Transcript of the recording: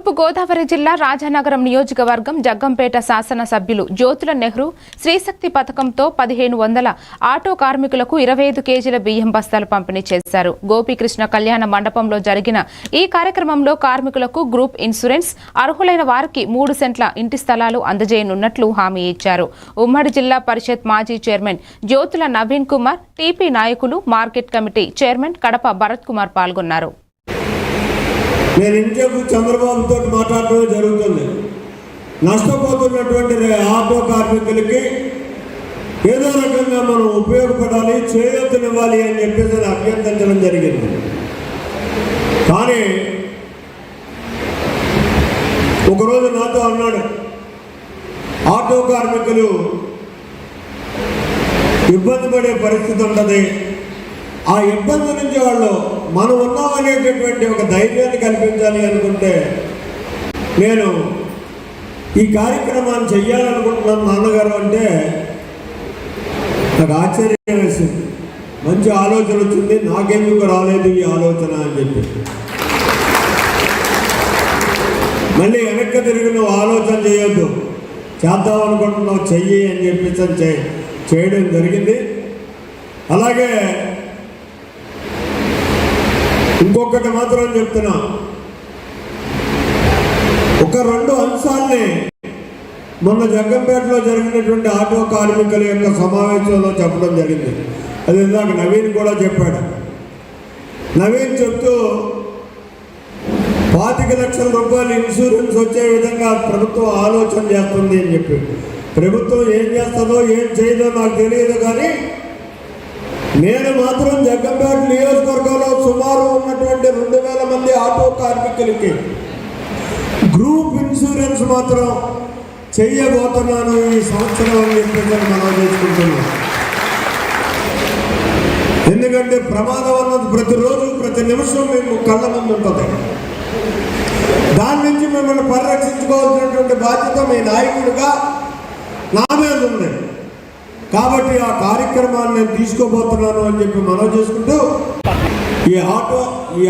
తూర్పు గోదావరి జిల్లా రాజానగరం నియోజకవర్గం జగ్గంపేట శాసనసభ్యులు జ్యోతుల నెహ్రూ శ్రీశక్తి పథకంతో పదిహేను వందల ఆటో కార్మికులకు ఇరవై ఐదు కేజీల బియ్యం బస్తాలు పంపిణీ చేశారు. గోపీకృష్ణ కళ్యాణ మండపంలో జరిగిన ఈ కార్యక్రమంలో కార్మికులకు గ్రూప్ ఇన్సూరెన్స్ అర్హులైన వారికి మూడు సెంట్ల ఇంటి స్థలాలు అందజేయనున్నట్లు హామీ ఇచ్చారు. ఉమ్మడి జిల్లా పరిషత్ మాజీ చైర్మన్ జ్యోతుల నవీన్ కుమార్ టీపీ నాయకులు market committee chairman Kadapa Bharat Kumar పాల్గొన్నారు. నేను ఇంతకు చంద్రబాబుతో మాట్లాడటం జరుగుతుంది. నష్టపోతున్నటువంటి ఆటో కార్మికులకి ఏదో రకంగా మనం ఉపయోగపడాలి చేయూతనివ్వాలి అని చెప్పేసి అభ్యర్థించడం జరిగింది. కానీ ఒకరోజు నాతో అన్నాడు ఆటో కార్మికులు ఇబ్బంది పడే పరిస్థితి ఉంటుంది. ఆ ఇబ్బంది నుంచి వాళ్ళు మనం ఉన్నాం అనేటటువంటి ఒక ధైర్యాన్ని కల్పించాలి అనుకుంటే నేను ఈ కార్యక్రమాన్ని చెయ్యాలనుకుంటున్నాను నాన్నగారు అంటే నాకు ఆశ్చర్యం వేసింది. మంచి ఆలోచన వచ్చింది. నాకెందుకు రాలేదు ఈ ఆలోచన అని చెప్పి. మళ్ళీ వెనక్కి తిరిగి నువ్వు ఆలోచన చేయొద్దు. చేద్దాం అనుకుంటున్నావు చెయ్యి అని చెప్పి చేయడం జరిగింది. అలాగే ఇంకొకటి మాత్రం చెప్తున్నా. ఒక రెండు అంశాల్ని మొన్న జగ్గంపేటలో జరిగినటువంటి ఆటో కార్మికుల యొక్క సమావేశంలో చెప్పడం జరిగింది. అది ఇందాక నవీన్ కూడా చెప్పాడు. నవీన్ చెప్తూ పాతిక లక్షల రూపాయలు ఇన్సూరెన్స్ వచ్చే విధంగా ప్రభుత్వం ఆలోచన చేస్తుంది అని చెప్పి. ప్రభుత్వం ఏం చేస్తుందో ఏం చేయదో నాకు తెలియదు కానీ నేను మాత్రం జగ్గంపేట నియోజకవర్గంలో ఆటో కార్మికులకి గ్రూప్ ఇన్సూరెన్స్ మాత్రం చెయ్యబోతున్నాను ఈ సంవత్సరం అని చెప్పేసి మనం చేసుకుంటున్నాం. ఎందుకంటే ప్రమాదం అన్నది ప్రతిరోజు ప్రతి నిమిషం మేము కళ్ళ ముందు ఉంటుంది. దాని నుంచి మిమ్మల్ని పరిరక్షించుకోవాల్సినటువంటి బాధ్యత మీ నాయకుడిగా నా మీద ఉంది. కాబట్టి ఆ కార్యక్రమాన్ని నేను తీసుకోబోతున్నాను అని చెప్పి మనం చేసుకుంటూ ఈ ఆటో ఈ